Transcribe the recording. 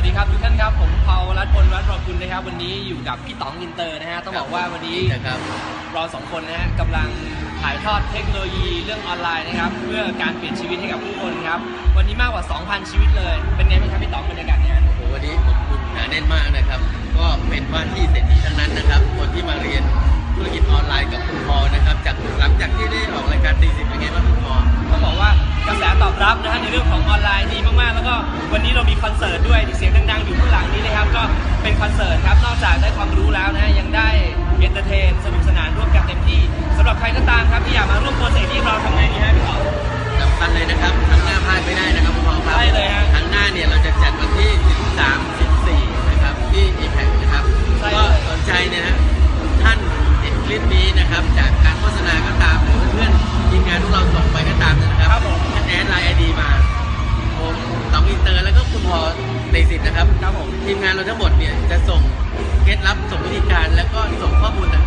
วัสดีครับทุกท่านครับ ผมเปารัตพลรัตรอคุณนะครับ วันนี้อยู่กับพี่ต๋องอินเตอร์นะฮะต้องบอกว่าวันนี้นะครับเราสองคนนะฮะกำลังถ่ายทอดเทคโนโลยีเรื่องออนไลน์นะครับ เพื่อการเปลี่ยนชีวิตให้กับผู้คนครับ วันนี้มากกว่า 2,000 ชีวิตเลย เป็นไงบ้างครับพี่ต๋องบรรยากาศเนี่ยโอ้โหวันนี้ผมคุณหนาแน่นมากนะครับ ก็เป็นว่าที่เศรษฐีทั้งนั้นนะครับ คนที่มาเรียนธุรกิจออนไลน์กับคุณพอนะครับ จากหลังจากที่ได้ออกรายการตีสิบเป็นไงบ้างคุณพอต้องบอกว่ากระแสตอบรับนะฮะในเรื่องของออนไลน์ดีมากๆ แล้วก็วันนี้เรามีคอนเสิร์ต เจกต์นี้เราทำไงดีฮะพี่ต๋องสำคัญเลยนะครับครั้งหน้าพลาดไม่ได้นะครับคุณพอครับได้เลยฮะครั้งหน้าเนี่ยเราจะจัดวันที่ 13 14 นะครับ ที่ Impact นะครับ ใช่ก็สนใจเนี่ยนะท่านเห็นคลิปนี้นะครับ จากการโฆษณาก็ตามหรือเพื่อนๆทีมงานพวกเราส่งไปก็ตามนะครับครับผมท่านแอดไลน์ไอดีมาผมตองอินเตอร์แล้วก็คุณพอเตสิทธิ์นะครับครับผม ทีมงานเราทั้งหมดเนี่ยจะส่งเคล็ดลับส่งวิธีการแล้วก็ส่งข้อมูลต่